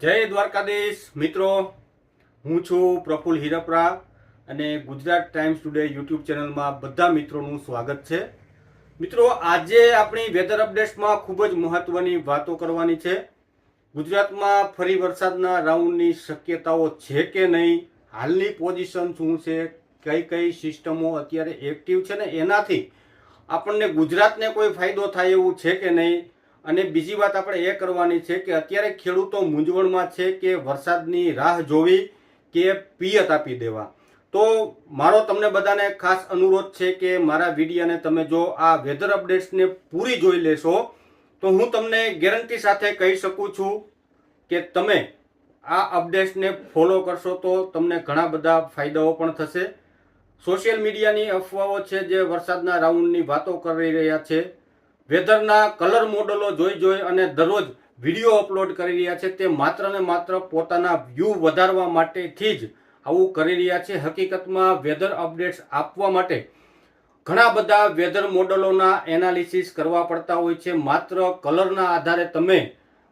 જય દ્વારકાધીશ. મિત્રો, હું છું પ્રફુલ હિરપરા અને ગુજરાત ટાઈમ્સ ટુડે યુટ્યુબ ચેનલમાં બધા મિત્રોનું સ્વાગત છે. મિત્રો, આજે આપણી વેધર અપડેટ્સમાં ખૂબ જ મહત્વની વાતો કરવાની છે. ગુજરાતમાં ફરી વરસાદના રાઉન્ડની શક્યતાઓ છે કે નહીં? હાલની પોઝિશન શું છે? કઈ કઈ સિસ્ટમો અત્યારે એક્ટિવ છે ને એનાથી આપણને ગુજરાતને કોઈ ફાયદો થાય એવું છે કે નહીં? અને બીજી વાત આપણે એ કરવાની છે કે અત્યારે ખેડૂતો મૂંઝવણમાં છે કે વરસાદની રાહ જોવી કે પિયત આપી દેવા. તો મારો તમને બધાને ખાસ અનુરોધ છે કે મારા વિડીયાને તમે જો આ વેધર અપડેટ્સને પૂરી જોઈ લેશો, તો હું તમને ગેરંટી સાથે કહી શકું છું કે તમે આ અપડેટ્સને ફોલો કરશો તો તમને ઘણા બધા ફાયદાઓ પણ થશે. સોશિયલ મીડિયાની અફવાઓ છે જે વરસાદના રાઉન્ડની વાતો કરી રહ્યા છે. વેધરના કલર મોડલો જોઈ જોઈ અને દરરોજ વીડિયો અપલોડ કરી રહ્યા છે. તે માત્ર ને માત્ર પોતાના વ્યૂ વધારવા માટેથી જ આવું કરી રહ્યા છે. હકીકતમાં વેધર અપડેટ્સ આપવા માટે ઘણા બધા વેધર મોડલોના એનાલિસિસ કરવા પડતા હોય છે. માત્ર કલરના આધારે તમે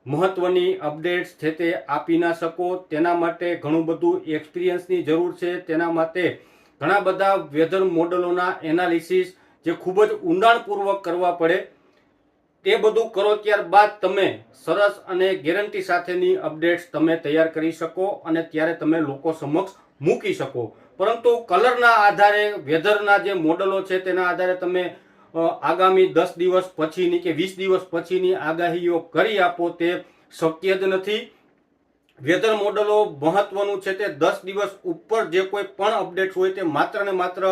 મહત્વની અપડેટ્સ છે તે આપી ના શકો. તેના માટે ઘણું બધું એક્સપિરિયન્સની જરૂર છે. તેના માટે ઘણા બધા વેધર મોડલોના એનાલિસિસ જે ખૂબ જ ઊંડાણપૂર્વક કરવા પડે તે બધું કરો ત્યારબાદ તમે સરસ અને ગેરંટી સાથેની અપડેટ્સ તમે તૈયાર કરી શકો અને ત્યારે તમે લોકો સમક્ષ મૂકી શકો. પરંતુ કલરના આધારે, વેધરના જે મોડલો છે તેના આધારે તમે આગામી દસ દિવસ પછીની કે વીસ દિવસ પછીની આગાહીઓ કરી આપો તે શક્ય જ નથી. વેધર મોડલો મહત્વનું છે તે દસ દિવસ ઉપર જે કોઈ પણ અપડેટ હોય તે માત્ર ને માત્ર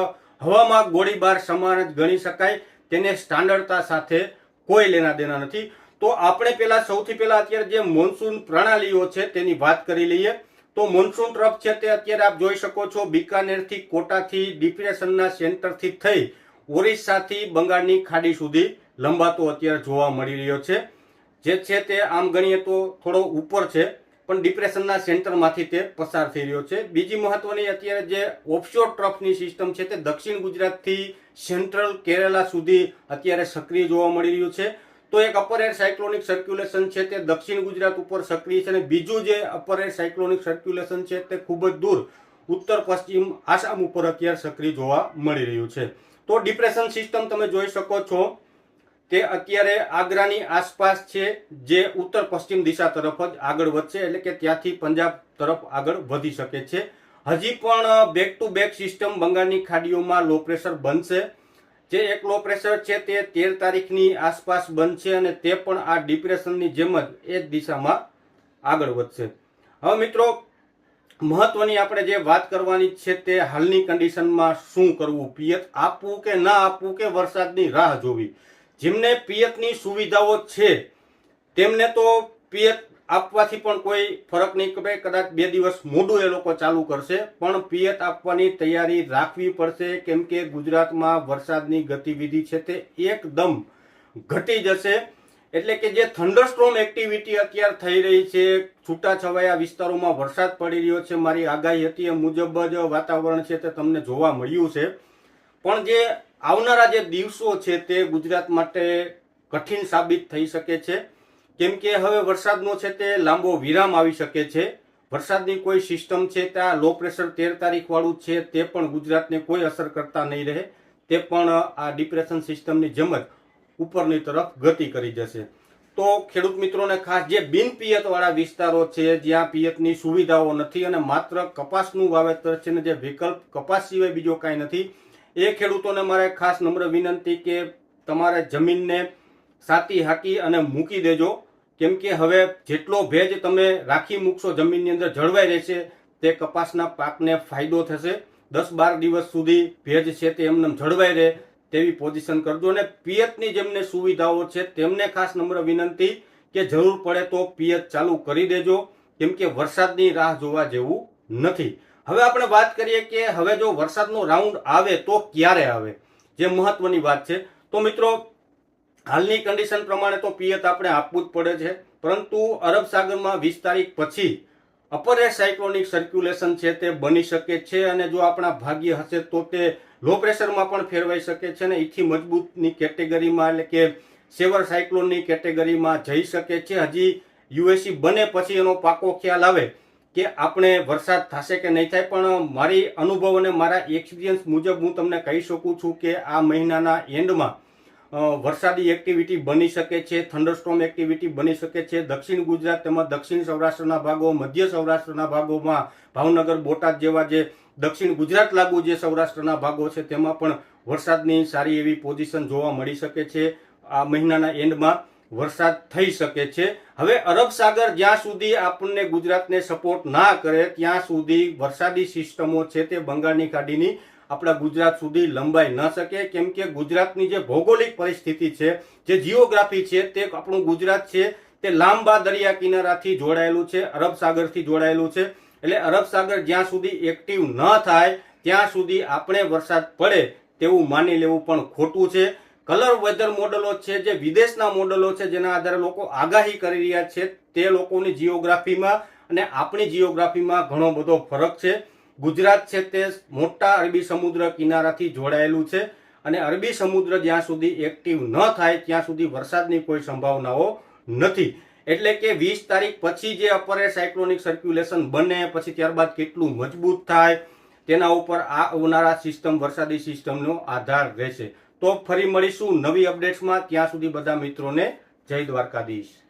હવામાં ગોળીબાર સમાન જ ગણી શકાય. તેને સ્ટાન્ડર્ડતા સાથે કોઈ લેના દેના નથી. તો આપણે પેલા સૌથી પહેલા અત્યારે જે મોન્સૂન પ્રણાલીઓ છે તેની વાત કરી લઈએ. તો મોન્સૂન ટ્રફ છે તે અત્યારે આપ જોઈ શકો છો બિકાનેરથી કોટાથી ડિપ્રેશનના સેન્ટરથી થઈ ઓરિસ્સાથી બંગાળની ખાડી સુધી લંબાતો અત્યારે જોવા મળી રહ્યો છે. જે છે તે આમ ગણીએ તો થોડો ઉપર છે, પણ ડિપ્રેશનના સેન્ટરમાંથી તે પસાર થઈ રહ્યો છે. બીજી મહત્વની અત્યારે જે ઓફશોર ટ્રફની સિસ્ટમ છે તે દક્ષિણ ગુજરાતથી સેન્ટ્રલ કેરેલા સુધી અત્યારે સક્રિય જોવા મળી રહ્યું છે. તો એક અપર એર સાયક્લોનિક સર્ક્યુલેશન છે તે દક્ષિણ ગુજરાત ઉપર સક્રિય છે અને બીજું જે અપર એર સાયક્લોનિક સર્ક્યુલેશન છે તે ખૂબ જ દૂર ઉત્તર, પશ્ચિમ, આસામ ઉપર અત્યારે સક્રિય જોવા મળી રહ્યું છે. તો ડિપ્રેશન સિસ્ટમ તમે જોઈ શકો છો તે અત્યારે આગ્રાની આસપાસ છે જે ઉત્તર, પશ્ચિમ દિશા તરફ જ આગળ વધશે, એટલે કે ત્યાંથી પંજાબ તરફ આગળ વધી શકે છે. હજી પણ બેક ટુ બેક સિસ્ટમ બંગાળની ખાડીઓમાં લો પ્રેશર બનશે. જે એક લો પ્રેશર છે તે તેર તારીખની આસપાસ બનશે અને તે પણ આ ડિપ્રેશનની જેમ જ એ દિશામાં આગળ વધશે. હવે મિત્રો, મહત્વની આપણે જે વાત કરવાની છે તે હાલની કન્ડિશનમાં શું કરવું? પિયત આપવું કે ના આપવું કે વરસાદની રાહ જોવી? જેમને પિયતની સુવિધાઓ છે, તેમને તો પિયત આપવાથી પણ કોઈ ફરક નહીં પડે કદાચ બે દિવસ મોડું એ લોકો ચાલુ કરશે, પણ પિયત આપવાની તૈયારી રાખવી પડશે. કેમ કે ગુજરાતમાં વરસાદની ગતિવિધિ છે તે એકદમ ઘટી જશે. એટલે કે જે થંડરસ્ટ્રોમ એક્ટિવિટી અત્યારે થઈ રહી છે, છૂટાછવાયા વિસ્તારોમાં વરસાદ પડી રહ્યો છે. મારી આગાહી હતી એ મુજબ જ વાતાવરણ છે તે તમને જોવા મળ્યું છે. પણ જે આવનારા જે દિવસો છે તે ગુજરાત માટે કઠિન સાબિત થઈ શકે છે. કેમ કે હવે વરસાદનો છે તે લાંબો વિરામ આવી શકે છે. વરસાદની કોઈ સિસ્ટમ છે, ત્યાં લો પ્રેશર તેર તારીખવાળું છે, તે પણ ગુજરાતને કોઈ અસર કરતા નહીં રહે. તે પણ આ ડિપ્રેશન સિસ્ટમની જેમ જ ઉપરની તરફ ગતિ કરી જશે. તો ખેડૂત મિત્રોને ખાસ જે બિન પિયતવાળા વિસ્તારો છે, જ્યાં પિયતની સુવિધાઓ નથી અને માત્ર કપાસનું વાવેતર છે ને જે વિકલ્પ કપાસ સિવાય બીજો કાંઈ નથી, એ ખેડૂતોને મારે ખાસ નમ્ર વિનંતી કે તમારે જમીનને સાતી હાકી અને મૂકી દેજો. કેમ કે હવે જેટલો ભેજ તમે રાખી મૂકશો જમીનની અંદર જળવાઈ રહેશે, તે કપાસના પાકને ફાયદો થશે. દસ બાર દિવસ સુધી ભેજ છે તે એમને જળવાઈ રહે તેવી પોઝિશન કરજો. અને પિયતની જેમને સુવિધાઓ છે તેમને ખાસ નમ્ર વિનંતી કે જરૂર પડે તો પિયત ચાલુ કરી દેજો. કેમ કે વરસાદની રાહ જોવા જેવું નથી. હવે આપણે વાત કરીએ કે હવે જો વરસાદનો રાઉન્ડ આવે તો ક્યારે આવે? જે મહત્વની વાત છે. તો મિત્રો હાલની કન્ડિશન પ્રમાણે તો પિયત આપણે આપવું જ પડે છે. પરંતુ અરબ સાગરમાં વીસ તારીખ પછી અપર એર સાયક્લોનિક સર્ક્યુલેશન છે તે બની શકે છે અને જો આપણા ભાગ્ય હશે તો તે લો પ્રેશરમાં પણ ફેરવાઈ શકે છે અને એથી મજબૂતની કેટેગરીમાં એટલે કે સેવર સાયક્લોનની કેટેગરીમાં જઈ શકે છે. હજી યુએસી બને પછી એનો પાકો ખ્યાલ આવે કે આપણે વરસાદ થશે કે નહીં થાય, પણ મારી અનુભવ અને મારા એક્સપિરિયન્સ મુજબ હું તમને કહી શકું છું કે આ મહિનાના એન્ડમાં વરસાદી એક્ટિવિટી બની શકે છે થંડરસ્ટોમ એક્ટિવિટી બની શકે છે. દક્ષિણ ગુજરાત તેમજ દક્ષિણ સૌરાષ્ટ્રના ભાગો, મધ્ય સૌરાષ્ટ્રના ભાગોમાં ભાવનગર, બોટાદ જેવા જે દક્ષિણ ગુજરાત લાગુ જે સૌરાષ્ટ્રના ભાગો છે, તેમાં પણ વરસાદની સારી એવી પોઝિશન જોવા મળી શકે છે. આ મહિનાના એન્ડમાં વરસાદ થઈ શકે છે. હવે અરબ સાગર જ્યાં સુધી આપણને ગુજરાતને સપોર્ટ ના કરે, ત્યાં સુધી વરસાદી સિસ્ટમો છે તે બંગાળની ખાડીની આપણા ગુજરાત સુધી લંબાઈ ન શકે. કેમ કે ગુજરાતની જે ભૌગોલિક પરિસ્થિતિ છે, જે જીઓગ્રાફી છે, તે આપણું ગુજરાત છે, તે લાંબા દરિયા કિનારાથી જોડાયેલું છે, અરબ સાગરથી જોડાયેલું છે. એટલે અરબ સાગર જ્યાં સુધી એક્ટિવ ન થાય, ત્યાં સુધી આપણે વરસાદ પડે તેવું માની લેવું પણ ખોટું છે. કલર વેધર મોડલો છે, જે વિદેશના મોડલો છે, જેના આધારે લોકો આગાહી કરી રહ્યા છે, તે લોકોની જીઓગ્રાફીમાં અને આપણી જીઓગ્રાફીમાં ઘણો બધો ફરક છે. ગુજરાત છે તે મોટા અરબી સમુદ્ર કિનારાથી જોડાયેલું છે અને અરબી સમુદ્ર જ્યાં સુધી એક્ટિવ ન થાય, ત્યાં સુધી વરસાદની કોઈ સંભાવનાઓ નથી. એટલે કે વીસ તારીખ પછી જે અપરે સાયક્લોનિક સર્ક્યુલેશન બને, પછી ત્યારબાદ કેટલું મજબૂત થાય, તેના ઉપર આ આવનારા સિસ્ટમ વરસાદી સિસ્ટમનો આધાર રહેશે. તો ફરી મળીશું નવી અપડેટ્સમાં ત્યાં સુધી બધા મિત્રોને જય દ્વારકાધીશ.